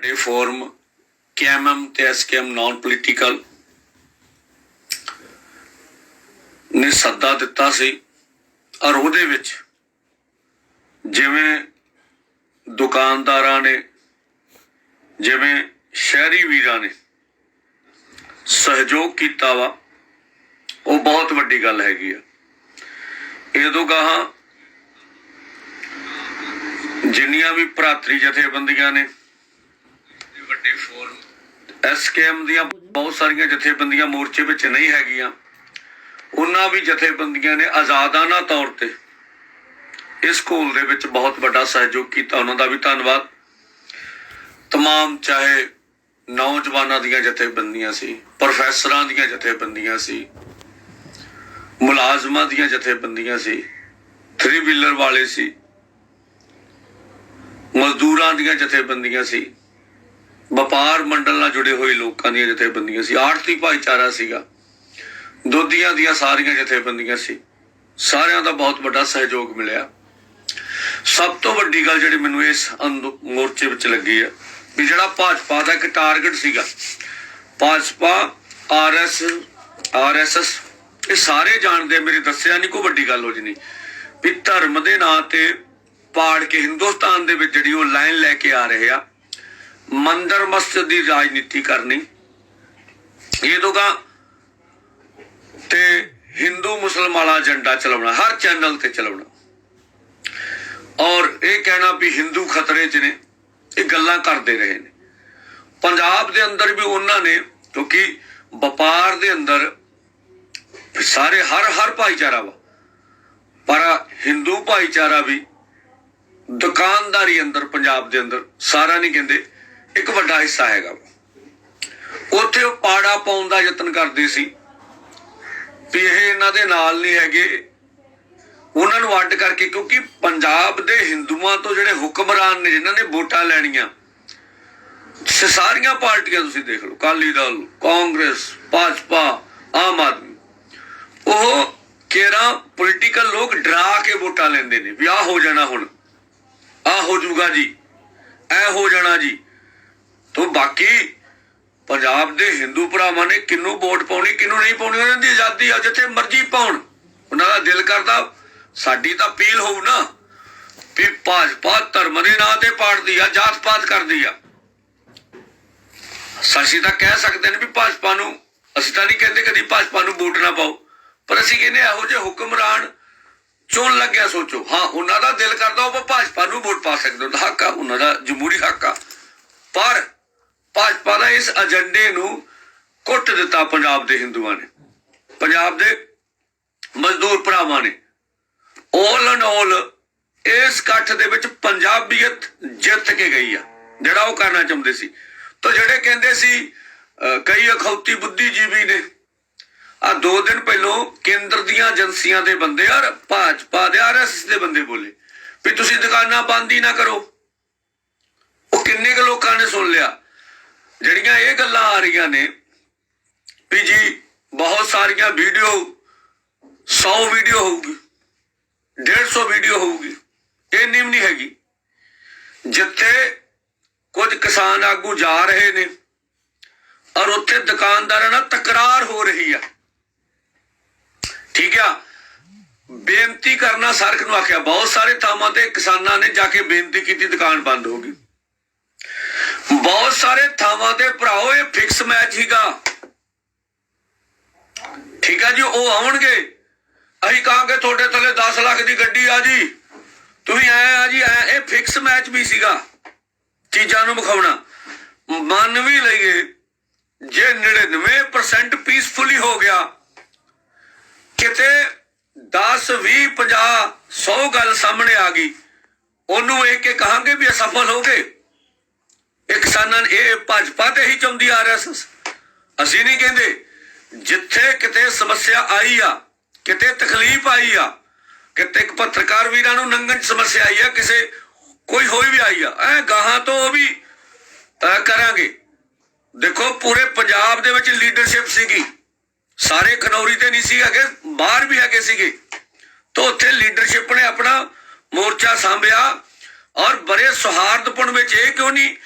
ਵੱਡੇ forum, KMM ਤੇ SKM non political ਨੇ ਸੱਦਾ ਦਿੱਤਾ ਸੀ। ਔਰ ਉਹਦੇ ਵਿੱਚ ਜਿਵੇਂ ਦੁਕਾਨਦਾਰਾਂ ਨੇ, ਜਿਵੇਂ ਸ਼ਹਿਰੀ ਵੀਰਾਂ ਨੇ ਸਹਿਯੋਗ ਕੀਤਾ ਵਾ, ਉਹ ਬਹੁਤ ਵੱਡੀ ਗੱਲ ਹੈਗੀ ਆ। ਇਹ ਤੋਂ ਗਾਹਾਂ ਜਿੰਨੀਆਂ ਵੀ ਭਰਾਤਰੀ ਜਥੇਬੰਦੀਆਂ ਨੇ ਵੱਡੇ ਫੋਰਮ ਐਸਕੇਐਮ ਦੀਆਂ ਬਹੁਤ ਸਾਰੀਆਂ ਜਥੇਬੰਦੀਆਂ ਮੋਰਚੇ ਵਿੱਚ ਨਹੀਂ ਹੈਗੀਆਂ ਉਹਨਾਂ ਵੀ ਜਥੇਬੰਦੀਆਂ ਨੇ ਆਜ਼ਾਦਾਨਾ ਤੌਰ ਤੇ ਇਸ ਸਕੂਲ ਦੇ ਵਿੱਚ ਬਹੁਤ ਵੱਡਾ ਸਹਿਯੋਗ ਕੀਤਾ ਉਹਨਾਂ ਦਾ ਵੀ ਧੰਨਵਾਦ तमाम ਚਾਹੇ ਨੌਜਵਾਨਾਂ ਦੀਆਂ ਜਥੇਬੰਦੀਆਂ ਸੀ ਪ੍ਰੋਫੈਸਰਾਂ ਦੀਆਂ ਜਥੇਬੰਦੀਆਂ ਸੀ ਮੁਲਾਜ਼ਮਾਂ ਦੀਆਂ ਜਥੇਬੰਦੀਆਂ ਸੀ ਥਰੀ ਵੀਲਰ ਵਾਲੇ ਸੀ ਮਜ਼ਦੂਰਾਂ ਦੀਆਂ ਜਥੇਬੰਦੀਆਂ ਸੀ ਵਪਾਰ ਮੰਡਲ ਨਾਲ ਜੁੜੇ ਹੋਏ ਲੋਕਾਂ ਦੀਆਂ ਜਥੇਬੰਦੀਆਂ ਸੀ। ਆੜਤੀ ਭਾਈਚਾਰਾ ਸੀਗਾ। ਦੋਧੀਆਂ ਦੀਆਂ ਸਾਰੀਆਂ ਜਥੇਬੰਦੀਆਂ ਸੀ। ਸਾਰਿਆਂ ਦਾ ਬਹੁਤ ਵੱਡਾ ਸਹਿਯੋਗ ਮਿਲਿਆ। ਸਭ ਤੋਂ ਵੱਡੀ ਗੱਲ ਜਿਹੜੀ ਮੈਨੂੰ ਇਸ ਮੋਰਚੇ ਵਿੱਚ ਲੱਗੀ ਹੈ ਵੀ ਜਿਹੜਾ ਭਾਜਪਾ ਦਾ ਇੱਕ ਟਾਰਗੇਟ ਸੀਗਾ। ਭਾਜਪਾ ਆਰਐਸ ਆਰਐਸਐਸ ਇਹ ਸਾਰੇ ਜਾਣਦੇ ਆ, ਮੇਰੀ ਦੱਸਿਆ ਨਹੀਂ ਕੋਈ ਵੱਡੀ ਗੱਲ ਹੋ ਜਣੀ ਵੀ ਧਰਮ ਦੇ ਨਾਂ ਤੇ ਪਾੜ ਕੇ ਹਿੰਦੁਸਤਾਨ ਦੇ ਵਿੱਚ ਜਿਹੜੀ ਉਹ ਲਾਈਨ ਲੈ ਕੇ ਆ ਰਹੇ ਆ ਮੰਦਰ ਮਸਜਿਦ ਦੀ ਰਾਜਨੀਤੀ ਕਰਨੀ। ਇਹ ਦੋਗਾ ਤੇ ਹਿੰਦੂ ਮੁਸਲਮਾਨ ਵਾਲਾ ਏਜੰਡਾ ਚਲਾਉਣਾ, ਹਰ ਚੈਨਲ ਤੇ ਚਲਾਉਣਾ। ਔਰ ਇਹ ਕਹਿਣਾ ਵੀ ਹਿੰਦੂ ਖਤਰੇ 'ਚ ਨੇ, ਇਹ ਗੱਲਾਂ ਕਰਦੇ ਰਹੇ ਨੇ। ਪੰਜਾਬ ਦੇ ਅੰਦਰ ਵੀ ਉਹਨਾਂ ਨੇ, ਕਿਉਂਕਿ ਵਪਾਰ ਦੇ ਅੰਦਰ ਸਾਰੇ ਹਰ ਹਰ ਭਾਈਚਾਰਾ ਵਾ। ਪਰ ਹਿੰਦੂ ਭਾਈਚਾਰਾ ਵੀ ਦੁਕਾਨਦਾਰੀ ਅੰਦਰ, ਪੰਜਾਬ ਦੇ ਅੰਦਰ ਸਾਰਾ ਨਹੀਂ ਕਹਿੰਦੇ। ਇੱਕ ਵੱਡਾ ਹਿੱਸਾ ਹੈਗਾ। ਵਾ। ਉੱਥੇ ਉਹ ਪਾੜਾ ਪਾਉਣ ਦਾ ਯਤਨ ਕਰਦੇ ਸੀ ਵੀ ਇਹ ਇਹਨਾਂ ਦੇ ਨਾਲ ਨਹੀਂ ਹੈਗੇ। ਉਹਨਾਂ ਨੂੰ ਅੱਡ ਕਰਕੇ ਕਿਉਂਕਿ ਪੰਜਾਬ ਦੇ ਹਿੰਦੂਆਂ ਤੋਂ ਜਿਹੜੇ ਹੁਕਮਰਾਨ ਨੇ, ਜਿਨ੍ਹਾਂ ਨੇ ਵੋਟਾਂ ਲੈਣੀਆਂ ਸਾਰੀਆਂ ਪਾਰਟੀਆਂ ਤੁਸੀਂ ਦੇਖ ਲਓ ਕਾਲੀ ਦਲ, ਕਾਂਗਰਸ, ਭਾਜਪਾ, ਆਮ ਆਦਮੀ। ਉਹ ਕਿਹੜਾ ਪੋਲੀਟੀਕਲ ਲੋਕ ਡਰਾ ਕੇ ਵੋਟਾਂ ਲੈਂਦੇ ਨੇ ਵੀ ਆਹ ਹੋ ਜਾਣਾ ਹੁਣ, ਆਹ ਹੋ ਜਾਊਗਾ ਜੀ, ਐ ਹੋ ਜਾਣਾ ਜੀ। ਤੋਂ ਬਾਕੀ ਪੰਜਾਬ ਦੇ ਹਿੰਦੂ ਭਰਾਵਾਂ ਨੇ ਕਿੰਨੂੰ ਵੋਟ ਪਾਉਣੀ ਕਿੰਨੂੰ ਨਹੀਂ ਪਾਉਣੀ, ਉਹਨਾਂ ਦੀ ਆਜ਼ਾਦੀ ਆ, ਜਿੱਥੇ ਮਰਜ਼ੀ ਪਾਉਣ। ਉਹਨਾਂ ਦਾ ਦਿਲ ਕਰਦਾ ਸਾਡੀ ਤਾਂ ਅਪੀਲ ਹੋਊ ਨਾ ਵੀ ਭਾਜਪਾ ਧਰਮ ਦੇ ਨਾਂ ਤੇ ਪਾੜਦੀ ਆ ਜਾਤ ਪਾਤ ਕਰਦੀ ਆ। ਸਾਸੀ ਤਾਂ ਕਹਿ ਸਕਦੇ ਨੇ ਵੀ ਭਾਜਪਾ ਨੂੰ, ਅਸੀਂ ਤਾਂ ਨਹੀਂ ਕਹਿੰਦੇ ਕਦੀ ਭਾਜਪਾ ਨੂੰ ਵੋਟ ਨਾ ਪਾਓ, ਪਰ ਅਸੀਂ ਕਹਿੰਦੇ ਇਹੋ ਜਿਹੇ ਹੁਕਮਰਾਨ ਚੁਣ ਲੱਗਿਆ, ਸੋਚੋ। ਹਾਂ, ਉਹਨਾਂ ਦਾ ਦਿਲ ਕਰਦਾ ਉਹ ਭਾਜਪਾ ਨੂੰ ਵੋਟ ਪਾ ਸਕਦੇ ਹੋ ਹੱਕ ਆ, ਉਹਨਾਂ ਦਾ ਜਮਹੂਰੀ ਹੱਕ ਆ। ਪਰ ਭਾਜਪਾ ਦਾ ਇਸ ਏਜੰਡੇ ਨੂੰ ਕੁੱਟ ਦਿੱਤਾ ਪੰਜਾਬ ਦੇ ਹਿੰਦੂਆਂ ਨੇ। ਪੰਜਾਬ ਦੇ ਮਜ਼ਦੂਰ ਭਰਾਵਾਂ ਨੇ। 올 ਐਂਡ 올 ਇਸ ਇਕੱਠ ਦੇ ਵਿੱਚ ਪੰਜਾਬੀਅਤ ਜਿੱਤ ਕੇ ਗਈ ਆ, ਜਿਹੜਾ ਉਹ ਕਰਨਾ ਚਾਹੁੰਦੇ ਸੀ। ਤਾਂ ਜਿਹੜੇ ਕਹਿੰਦੇ ਸੀ ਕਈ ਅਖੌਤੀ ਬੁੱਧੀਜੀਵੀ ਨੇ ਆ ਦੋ ਦਿਨ ਪਹਿਲਾਂ ਕੇਂਦਰ ਦੀਆਂ ਏਜੰਸੀਆਂ ਦੇ ਬੰਦੇ ਔਰ ਭਾਜਪਾ ਦੇ ਆਰਐਸਐਸ ਦੇ ਬੰਦੇ ਬੋਲੇ, ਵੀ ਤੁਸੀਂ ਦੁਕਾਨਾਂ ਬੰਦ ਹੀ ਨਾ ਕਰੋ। ਉਹ ਕਿੰਨੇ ਕੁ ਲੋਕਾਂ ਨੇ ਸੁਣ ਲਿਆ। ਜਿਹੜੀਆਂ ਇਹ ਗੱਲਾਂ ਆ ਰਹੀਆਂ ਨੇ ਵੀ ਜੀ ਬਹੁਤ ਸਾਰੀਆਂ ਵੀਡੀਓ 100 ਵੀਡੀਓ ਹੋਊਗੀ 150 ਵੀਡੀਓ ਹੋਊਗੀ, ਇਹ ਨਿਮ ਨਹੀਂ ਹੈਗੀ। ਜਿੱਥੇ ਕੁਝ ਕਿਸਾਨ ਆਗੂ ਜਾ ਰਹੇ ਨੇ ਔਰ ਉੱਥੇ ਦੁਕਾਨਦਾਰਾਂ ਨਾਲ ਤਕਰਾਰ ਹੋ ਰਹੀ ਆ। ਠੀਕ ਆ? ਬੇਨਤੀ ਕਰਨਾ ਸਰਕ ਨੂੰ ਆਖਿਆ, ਬਹੁਤ ਸਾਰੇ ਥਾਵਾਂ ਤੇ ਕਿਸਾਨਾਂ ਨੇ ਜਾ ਕੇ ਬੇਨਤੀ ਕੀਤੀ ਦੁਕਾਨ ਬੰਦ ਹੋ ਗਈ। ਬਹੁਤ ਸਾਰੇ ਥਾਵਾਂ ਤੇ ਭਰਾਓ ਇਹ ਫਿਕਸ ਮੈਚ ਹੀਗਾ ਠੀਕ ਆ ਜੀ, ਉਹ ਆਉਣਗੇ। ਅਸੀਂ ਕਹਾਂਗੇ ਤੁਹਾਡੇ ਥੱਲੇ 10 ਲੱਖ ਦੀ ਗੱਡੀ ਆ ਜੀ। ਤੁਸੀਂ ਐ ਆ ਜੀ, ਐ, ਇਹ ਫਿਕਸ ਮੈਚ ਵੀ ਸੀਗਾ, ਚੀਜ਼ਾਂ ਨੂੰ ਵਿਖਾਉਣਾ। ਮੰਨ ਵੀ ਲਈਏ, ਜੇ 99% ਪੀਸਫੁਲੀ ਹੋ ਗਿਆ, ਕਿਤੇ 10 20 50 100 ਗੱਲ ਸਾਹਮਣੇ ਆ ਗਈ, ਉਹਨੂੰ ਇਹ ਕੇ ਕਹਾਂਗੇ ਵੀ ਅਸਫਲ ਹੋ ਗਏ। ਇਹ ਕਿਸਾਨਾਂ ਨੇ ਇਹ ਭਾਜਪਾ ਤੇ ਹੀ ਚਾਹੁੰਦੀ ਆਰਐਸਐਸ ਅਸੀਂ ਨਹੀਂ ਕਹਿੰਦੇ, ਜਿੱਥੇ ਕਿਤੇ ਸਮੱਸਿਆ ਆਈ ਆ, ਕਿਤੇ ਤਕਲੀਫ ਆਈ ਆ, ਕਿਤੇ ਪੱਤਰਕਾਰ ਵੀਰਾਂ ਨੂੰ ਨੰਗਣ ਸਮੱਸਿਆ ਆਈ ਆ, ਕਿਸੇ ਕੋਈ ਹੋਈ ਵੀ ਆਈ ਆ, ਐ ਗਾਹਾਂ ਤੋਂ ਉਹ ਵੀ ਕਰਾਂਗੇ। ਦੇਖੋ, ਪੂਰੇ ਪੰਜਾਬ ਦੇ ਵਿੱਚ ਲੀਡਰਸ਼ਿਪ ਸੀਗੀ। ਸਾਰੇ ਖਨੌਰੀ ਤੇ ਨਹੀਂ ਸੀ ਹੈਗੇ, ਬਾਹਰ ਵੀ ਹੈਗੇ ਸੀਗੇ। ਤਾਂ ਉੱਥੇ ਲੀਡਰਸ਼ਿਪ ਨੇ ਆਪਣਾ ਮੋਰਚਾ ਸਾਂਭਿਆ ਔਰ ਬੜੇ ਸੌਹਾਰਦਪੂਰਨ ਵਿੱਚ, ਇਹ ਕਿਉਂ ਨਹੀਂ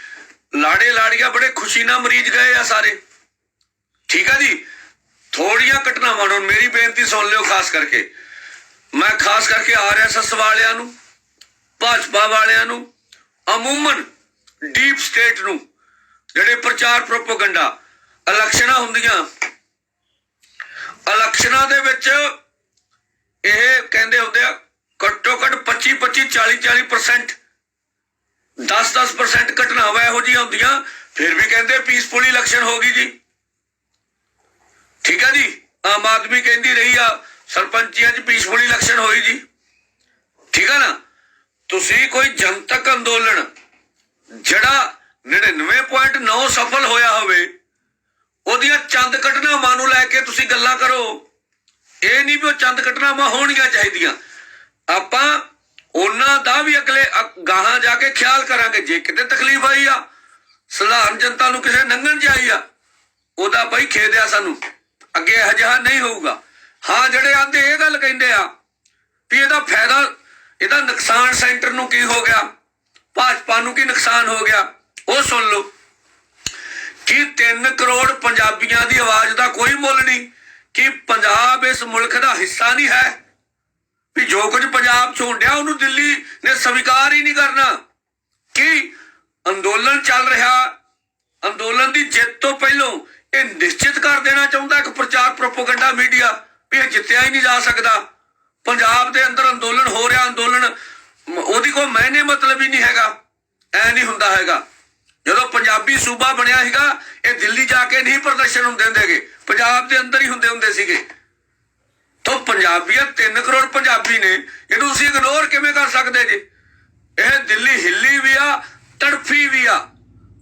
ਲਾੜੇ ਲਾੜੀਆਂ ਬੜੇ ਖੁਸ਼ੀ ਨਾਲ ਮਰੀਜ਼ ਗਏ ਆ ਸਾਰੇ। ਠੀਕ ਆ ਜੀ? ਥੋੜੀਆਂ ਘਟਨਾਵਾਂ ਨੂੰ ਮੇਰੀ ਬੇਨਤੀ ਸੁਣ ਲਿਓ ਖਾਸ ਕਰਕੇ। ਮੈਂ ਖਾਸ ਕਰਕੇ ਆਰਐਸਐਸ ਵਾਲਿਆਂ ਨੂੰ, ਭਾਜਪਾ ਵਾਲਿਆਂ ਨੂੰ, ਅਮੂਮਨ ਡੀਪ ਸਟੇਟ ਨੂੰ, ਜਿਹੜੇ ਪ੍ਰਚਾਰ ਪ੍ਰੋਪਗੈਂਡਾ ਇਲੈਕਸ਼ਨਾਂ ਹੁੰਦੀਆਂ। ਇਲੈਕਸ਼ਨਾਂ ਦੇ ਵਿੱਚ ਇਹ ਕਹਿੰਦੇ ਹੁੰਦੇ ਆ, ਘੱਟੋ ਘੱਟ 25 25 40 40% 10-10% ਘਟਨਾਵਾਂ ਇਹੋ ਜਿਹੀਆਂ ਹੁੰਦੀਆਂ, ਫਿਰ ਵੀ ਕਹਿੰਦੇ ਪੀਸਫੁਲ ਇਲੈਕਸ਼ਨ ਹੋ ਗਈ ਜੀ। ਠੀਕ ਆ ਜੀ? ਆਮ ਆਦਮੀ ਕਹਿੰਦੀ ਰਹੀ ਆ, ਸਰਪੰਚੀਆਂ 'ਚ ਪੀਸਫੁਲ ਇਲੈਕਸ਼ਨ ਹੋਈ ਜੀ। ਠੀਕ ਆ ਨਾ? ਤੁਸੀਂ ਕੋਈ ਜਨਤਕ ਅੰਦੋਲਨ, ਜਿਹੜਾ 99.9 ਸਫਲ ਹੋਇਆ ਹੋਵੇ, ਉਹਦੀਆਂ ਚੰਦ ਘਟਨਾਵਾਂ ਨੂੰ ਲੈ ਕੇ ਤੁਸੀਂ ਗੱਲਾਂ ਕਰੋ। ਇਹ ਨਹੀਂ ਵੀ ਉਹ ਚੰਦ ਘਟਨਾਵਾਂ ਹੋਣੀਆਂ ਚਾਹੀਦੀਆਂ। ਆਪਾਂ ਉਹਨਾਂ ਦਾ ਵੀ ਅਗਲੇ ਗਾਹਾਂ ਜਾ ਕੇ ਖਿਆਲ ਕਰਾਂਗੇ, ਜੇ ਕਿਤੇ ਤਕਲੀਫ ਆਈ ਆ, ਸਧਾਰਨ ਜਨਤਾ ਨੂੰ ਕਿਸੇ ਨੰਗਣ ਜਾਈ ਆ, ਉਹਦਾ ਬਈ ਖੇਦਿਆ ਸਾਨੂੰ, ਅੱਗੇ ਇਹ ਨਹੀਂ ਹੋਊਗਾ। ਹਾਂ, ਜਿਹੜੇ ਆਂਦੇ ਇਹ ਗੱਲ ਕਹਿੰਦੇ ਆ ਵੀ ਇਹਦਾ ਫਾਇਦਾ, ਇਹਦਾ ਨੁਕਸਾਨ ਸੈਂਟਰ ਨੂੰ ਕੀ ਹੋ ਗਿਆ, ਭਾਜਪਾ ਨੂੰ ਕੀ ਨੁਕਸਾਨ ਹੋ ਗਿਆ, ਉਹ ਸੁਣ ਲਓ। ਕਿ 3 ਕਰੋੜ ਪੰਜਾਬੀਆਂ ਦੀ ਆਵਾਜ਼ ਦਾ ਕੋਈ ਮੁੱਲ ਨਹੀਂ, ਕਿ ਪੰਜਾਬ ਇਸ ਮੁਲਕ ਦਾ ਹਿੱਸਾ ਨਹੀਂ ਹੈ? ਪੰਜਾਬ ਚ ਹੁੰਦਿਆ ਉਹਨੂੰ ਦਿੱਲੀ ਨੇ ਸਵੀਕਾਰ ਹੀ ਨਹੀਂ ਕਰਨਾ। ਕਿ ਅੰਦੋਲਨ ਚੱਲ ਰਿਹਾ? ਅੰਦੋਲਨ ਦੀ ਜਿੱਤ ਤੋਂ ਪਹਿਲਾਂ ਇਹ ਨਿਸ਼ਚਿਤ ਕਰ ਦੇਣਾ ਚਾਹੁੰਦਾ ਇੱਕ ਪ੍ਰਚਾਰ ਪ੍ਰੋਪਗੈਂਡਾ ਮੀਡੀਆ ਵੀ ਇਹ ਜਿੱਤਿਆ ਹੀ ਨਹੀਂ ਜਾ ਸਕਦਾ। ਪੰਜਾਬ ਦੇ ਅੰਦਰ ਅੰਦੋਲਨ ਹੋ ਰਿਹਾ, ਅੰਦੋਲਨ, ਉਹਦੀ ਕੋਈ ਮਾਇਨੇ ਮਤਲਬ ਹੀ ਨਹੀਂ ਹੈਗਾ। ਐ ਨਹੀਂ ਹੁੰਦਾ ਹੈਗਾ। ਜਦੋਂ ਪੰਜਾਬੀ ਸੂਬਾ ਬਣਿਆ ਸੀਗਾ, ਇਹ ਦਿੱਲੀ ਜਾ ਕੇ ਨਹੀਂ ਪ੍ਰਦਰਸ਼ਨ ਹੁੰਦੇ ਹੁੰਦੇਗੇ ਪੰਜਾਬ ਦੇ ਅੰਦਰ ਹੀ ਹੁੰਦੇ ਹੁੰਦੇ ਸੀਗੇ। ਤੋਂ ਪੰਜਾਬੀਆਂ 3 ਕਰੋੜ ਪੰਜਾਬੀ ਨੇ, ਇਹਨੂੰ ਤੁਸੀਂ ਇਗਨੋਰ ਕਿਵੇਂ ਕਰ ਸਕਦੇ ਜੀ? ਇਹ ਦਿੱਲੀ ਹਿੱਲੀ ਵੀ ਆ, ਤੜਫੀ ਵੀ ਆ,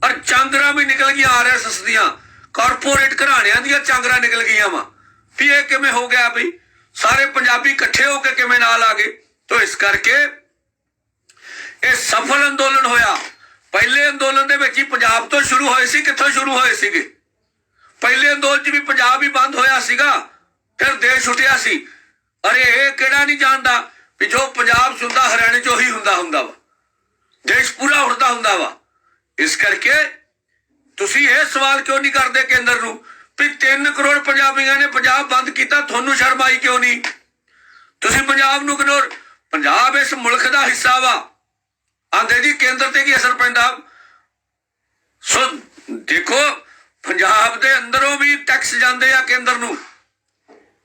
ਔਰ ਚਾਂਦਰਾ ਵੀ ਨਿਕਲ ਗਈਆਂ ਆਰਐਸਐਸ ਦੀਆਂ ਕਾਰਪੋਰੇਟ ਘਰਾਣਿਆਂ ਦੀਆਂ ਚਾਂਦਰਾ ਨਿਕਲ ਗਈਆਂ ਵਾ। ਵੀ ਇਹ ਕਿਵੇਂ ਹੋ ਗਿਆ ਬਈ? ਸਾਰੇ ਪੰਜਾਬੀ ਇਕੱਠੇ ਹੋ ਕੇ ਕਿਵੇਂ ਨਾਲ ਆ ਗਏ? ਤੋਂ ਇਸ ਕਰਕੇ ਇਹ ਸਫਲ ਅੰਦੋਲਨ ਹੋਇਆ। ਪਹਿਲੇ ਅੰਦੋਲਨ ਦੇ ਵਿੱਚ ਹੀ ਪੰਜਾਬ ਤੋਂ ਸ਼ੁਰੂ ਹੋਏ ਸੀ, ਕਿੱਥੋਂ ਸ਼ੁਰੂ ਹੋਏ ਸੀਗੇ? ਪਹਿਲੇ ਅੰਦੋਲਨ 'ਚ ਵੀ ਪੰਜਾਬ ਹੀ ਬੰਦ ਹੋਇਆ ਸੀਗਾ। ਫਿਰ ਦੇਸ਼ ਉੱਠਿਆ ਸੀ। ਅਰੇ ਇਹ ਕਿਹੜਾ ਨਹੀਂ ਜਾਣਦਾ ਵੀ ਜੋ ਪੰਜਾਬ 'ਚ ਹਰਿਆਣੇ 'ਚ ਉਹੀ ਹੁੰਦਾ ਹੁੰਦਾ ਵਾ। ਦੇਸ਼ ਪੂਰਾ ਉੱਠਦਾ ਹੁੰਦਾ ਵਾ। ਇਸ ਕਰਕੇ ਤੁਸੀਂ ਇਹ ਸਵਾਲ ਕਿਉਂ ਨਹੀਂ ਕਰਦੇ ਕੇਂਦਰ ਨੂੰ ਵੀ 3 ਕਰੋੜ ਪੰਜਾਬੀਆਂ ਨੇ ਪੰਜਾਬ ਬੰਦ ਕੀਤਾ, ਤੁਹਾਨੂੰ ਸ਼ਰਮ ਆਈ ਕਿਉਂ ਨਹੀਂ? ਤੁਸੀਂ ਪੰਜਾਬ ਨੂੰ ਇਗਨੋਰ ਪੰਜਾਬ ਇਸ ਮੁਲਕ ਦਾ ਹਿੱਸਾ ਵਾ। ਆਂਦੇ ਜੀ, ਕੇਂਦਰ ਤੇ ਕੀ ਅਸਰ ਪੈਂਦਾ? ਸੋ ਦੇਖੋ, ਪੰਜਾਬ ਦੇ ਅੰਦਰੋਂ ਵੀ ਟੈਕਸ ਜਾਂਦੇ ਆ ਕੇਂਦਰ ਨੂੰ।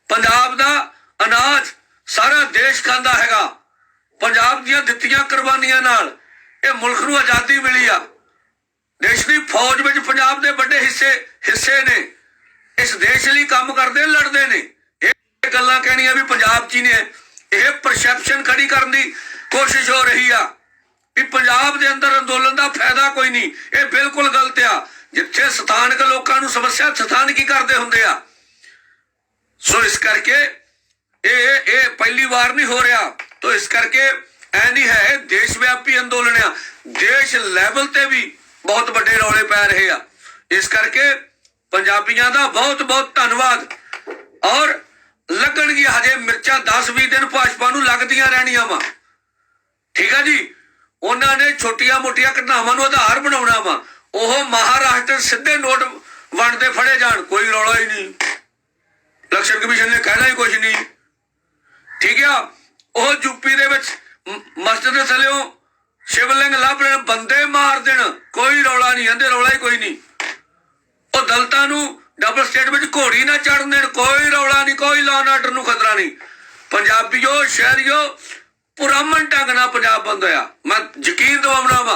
ਪੰਜਾਬ ਦਾ ਅਨਾਜ ਸਾਰਾ ਦੇਸ਼ ਖਾਂਦਾ ਹੈਗਾ। ਪੰਜਾਬ ਦੀਆਂ ਦਿੱਤੀਆਂ ਕੁਰਬਾਨੀਆਂ ਨਾਲ ਇਹ ਮੁਲਕ ਨੂੰ ਆਜ਼ਾਦੀ ਮਿਲੀ ਆ। ਦੇਸ਼ ਦੀ ਫੌਜ ਵਿੱਚ ਪੰਜਾਬ ਦੇ ਵੱਡੇ ਹਿੱਸੇ ਹਿੱਸੇ ਨੇ। ਇਸ ਦੇਸ਼ ਲਈ ਕੰਮ ਕਰਦੇ, ਲੜਦੇ ਨੇ। ਇਹ ਗੱਲਾਂ ਕਹਿਣੀਆਂ ਵੀ ਪੰਜਾਬ 'ਚ ਹੀ ਨੇ। ਇਹ ਪਰਸੈਪਸ਼ਨ ਖੜੀ ਕਰਨ ਦੀ ਕੋਸ਼ਿਸ਼ ਹੋ ਰਹੀ ਆ ਵੀ ਪੰਜਾਬ ਦੇ ਅੰਦਰ ਅੰਦੋਲਨ ਦਾ ਫਾਇਦਾ ਕੋਈ ਨਹੀਂ। ਇਹ ਬਿਲਕੁਲ ਗਲਤ ਆ। ਜਿੱਥੇ ਸਥਾਨਕ ਲੋਕਾਂ ਨੂੰ ਸਮੱਸਿਆ ਸਥਾਨਕ ਹੀ ਕਰਦੇ ਹੁੰਦੇ ਆ? ਸੋ ਇਸ ਕਰਕੇ ਇਹ ਇਹ ਪਹਿਲੀ ਵਾਰ ਨਹੀਂ ਹੋ ਰਿਹਾ। ਤੋ ਇਸ ਕਰਕੇ ਐ ਨਹੀਂ ਹੈ ਦੇਸ਼ ਵਿਆਪੀ ਅੰਦੋਲਨ ਆ। ਦੇਸ਼ ਲੈਵਲ ਤੇ ਵੀ ਬਹੁਤ ਵੱਡੇ ਰੌਲੇ ਪੈ ਰਹੇ ਆ। ਇਸ ਕਰਕੇ ਪੰਜਾਬੀਆਂ ਦਾ ਬਹੁਤ ਬਹੁਤ ਧੰਨਵਾਦ। ਔਰ ਲੱਗਣਗੀਆਂ ਹਜੇ ਮਿਰਚਾਂ 10-20 ਦਿਨ ਭਾਜਪਾ ਨੂੰ ਲੱਗਦੀਆਂ ਰਹਿਣੀਆਂ ਵਾ। ਠੀਕ ਆ ਜੀ? ਉਹਨਾਂ ਨੇ ਛੋਟੀਆਂ-ਮੋਟੀਆਂ ਘਟਨਾਵਾਂ ਨੂੰ ਆਧਾਰ ਬਣਾਉਣਾ ਵਾ। ਉਹ ਮਹਾਰਾਸ਼ਟਰ ਸਿੱਧੇ ਨੋਟ ਵੰਡਦੇ ਫੜੇ ਜਾਣ। ਕੋਈ ਰੌਲਾ ਹੀ ਨਹੀਂ। ਇਲੈਕਸ਼ਨ ਕਮਿਸ਼ਨ ਨੇ ਕਹਿਣਾ ਹੀ ਕੁਝ ਨਹੀਂ। ਠੀਕ ਆ? ਉਹ ਯੂਪੀ ਦੇ ਵਿੱਚ ਮਸਜਿਦ ਦੇ ਥੱਲਿਓਂ ਸ਼ਿਵਲਿੰਗ ਲੱਭ ਲੈਣ, ਬੰਦੇ ਮਾਰ ਦੇਣ, ਕੋਈ ਰੌਲਾ ਨਹੀਂ ਆਂਦੇ ਰੌਲਾ ਹੀ ਕੋਈ ਨਹੀਂ। ਉਹ ਦਲਤਾਂ ਨੂੰ ਡਬਲ ਸਟੇਟ ਵਿੱਚ ਘੋੜੀ ਨਾ ਚੜਨ ਦੇਣ, ਕੋਈ ਰੌਲਾ ਨਹੀਂ, ਕੋਈ ਲਾਅ ਆਰਡਰ ਨੂੰ ਖਤਰਾ ਨਹੀਂ। ਪੰਜਾਬੀਓ, ਸ਼ਹਿਰੀਓ, ਪੁਰਾਮਨ ਢੰਗ ਨਾਲ ਪੰਜਾਬ ਬੰਦ ਹੋਇਆ। ਮੈਂ ਯਕੀਨ ਦਿਵਾਉਣਾ ਵਾ,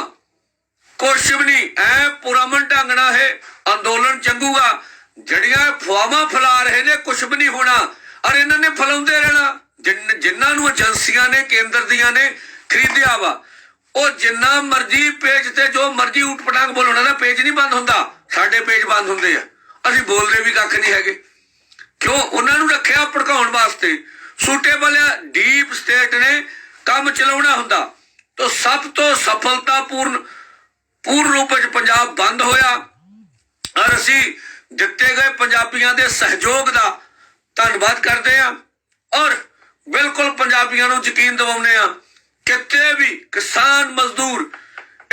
ਕੁਛ ਵੀ ਨਹੀਂ, ਐ ਪੁਰਾਮਨ ਢੰਗ ਨਾਲ ਇਹ ਅੰਦੋਲਨ ਚੰਗੂਗਾ ਜਿਹੜੀਆਂ ਫੁਆਵਾਂ ਫੈਲਾ ਰਹੇ ਨੇ, ਕੁਛ ਵੀ ਨਹੀਂ ਹੋਣਾ। ਔਰ ਇਹਨਾਂ ਨੇ ਫਲਾਉਂਦੇ ਰਹਿਣਾ। ਜਿਨ੍ਹਾਂ ਨੂੰ ਏਜੰਸੀਆਂ ਨੇ, ਕੇਂਦਰ ਦੀਆਂ ਨੇ ਖਰੀਦਿਆ ਵਾ, ਉਹ ਜਿੰਨਾ ਮਰਜ਼ੀ ਪੇਜ ਤੇ ਜੋ ਮਰਜ਼ੀ ਉਟ ਬੋਲਣਾ ਦਾ ਪੇਜ ਨਹੀਂ ਬੰਦ ਹੁੰਦਾ। ਸਾਡੇ ਪੇਜ ਬੰਦ ਹੁੰਦੇ ਆ। ਅਸੀਂ ਬੋਲਦੇ ਵੀ ਕੱਖ ਨਹੀਂ ਹੈਗੇ। ਕਿਉਂ? ਉਹਨਾਂ ਨੂੰ ਰੱਖਿਆ ਭੜਕਾਉਣ ਵਾਸਤੇ। ਸੂਟੇਬਲ ਆ, ਡੀਪ ਸਟੇਟ ਨੇ ਕੰਮ ਚਲਾਉਣਾ ਹੁੰਦਾ। ਤਾਂ ਸਭ ਤੋਂ ਸਫਲਤਾਪੂਰਨ, ਪੂਰਨ ਰੂਪ ਵਿੱਚ ਪੰਜਾਬ ਬੰਦ ਹੋਇਆ। ਔਰ ਅਸੀਂ ਦਿੱਤੇ ਗਏ ਪੰਜਾਬੀਆਂ ਦੇ ਸਹਿਯੋਗ ਦਾ ਧੰਨਵਾਦ ਕਰਦੇ ਹਾਂ ਔਰ ਬਿਲਕੁਲ ਪੰਜਾਬੀਆਂ ਨੂੰ ਯਕੀਨ ਦਿਵਾਉਂਦੇ ਆ ਕਿਤੇ ਵੀ ਕਿਸਾਨ ਮਜ਼ਦੂਰ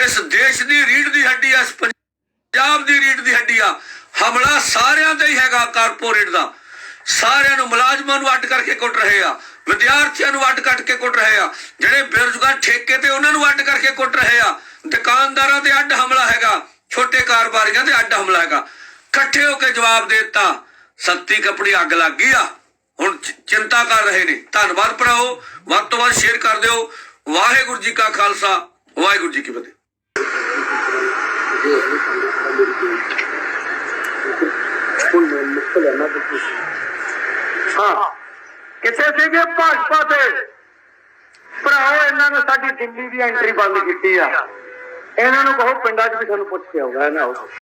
ਇਸ ਦੇਸ਼ ਦੀ ਰੀੜ ਦੀ ਹੱਡੀ ਆ ਪੰਜਾਬ ਦੀ ਰੀੜ ਦੀ ਹੱਡੀ ਆ, ਹਮਲਾ ਸਾਰਿਆਂ ਦਾ ਹੀ ਹੈਗਾ ਕਾਰਪੋਰੇਟ ਦਾ। ਸਾਰਿਆਂ ਨੂੰ ਮੁਲਾਜ਼ਮਾਂ ਨੂੰ ਅੱਡ ਕਰਕੇ ਕੁੱਟ ਰਹੇ ਆ, ਵਿਦਿਆਰਥੀਆਂ ਨੂੰ ਅੱਡ ਕੱਟ ਕੇ ਕੁੱਟ ਰਹੇ ਆ, ਜਿਹੜੇ ਬੇਰੁਜ਼ਗਾਰ ਠੇਕੇ ਤੇ ਉਹਨਾਂ ਨੂੰ ਅੱਡ ਕਰਕੇ ਕੁੱਟ ਰਹੇ ਆ। ਦੁਕਾਨਦਾਰਾਂ ਤੇ ਅੱਡ ਹਮਲਾ ਹੈਗਾ, ਛੋਟੇ ਕਾਰੋਬਾਰੀਆਂ ਤੇ ਅੱਡ ਹਮਲਾ ਹੈਗਾ। ਇਕੱਠੇ ਹੋ ਕੇ ਜਵਾਬ ਦੇ ਦਿੱਤਾ, ਸੱਤੀ ਕਪੜੀ ਅੱਗ ਲੱਗ ਗਈ ਆ। ਹੁਣ ਚਿੰਤਾ ਕਰ ਰਹੇ ਨੇ। ਧੰਨਵਾਦ ਭਰਾਓ ਵੱਧ ਤੋਂ ਵੱਧ ਸ਼ੇਅਰ ਕਰ ਦਿਓ। ਵਾਹਿਗੁਰੂ ਜੀ ਕਾ ਖਾਲਸਾ, ਵਾਹਿਗੁਰੂ ਜੀ ਕੀ ਫਤਿਹ। ਹਾਂ। ਕਿੱਥੇ ਸੀਗੇ? ਭਾਜਪਾ ਤੇ। ਭਰਾਓ ਇਹਨਾਂ ਨੇ ਸਾਡੀ ਦਿੱਲੀ ਦੀ ਐਂਟਰੀ ਬੰਦ ਕੀਤੀ ਆ। ਇਹਨਾਂ ਨੂੰ ਕਹੋ, ਪਿੰਡਾਂ 'ਚ ਵੀ ਸਾਨੂੰ ਪੁੱਛ ਕੇ ਆਉਗਾ ਨਾ?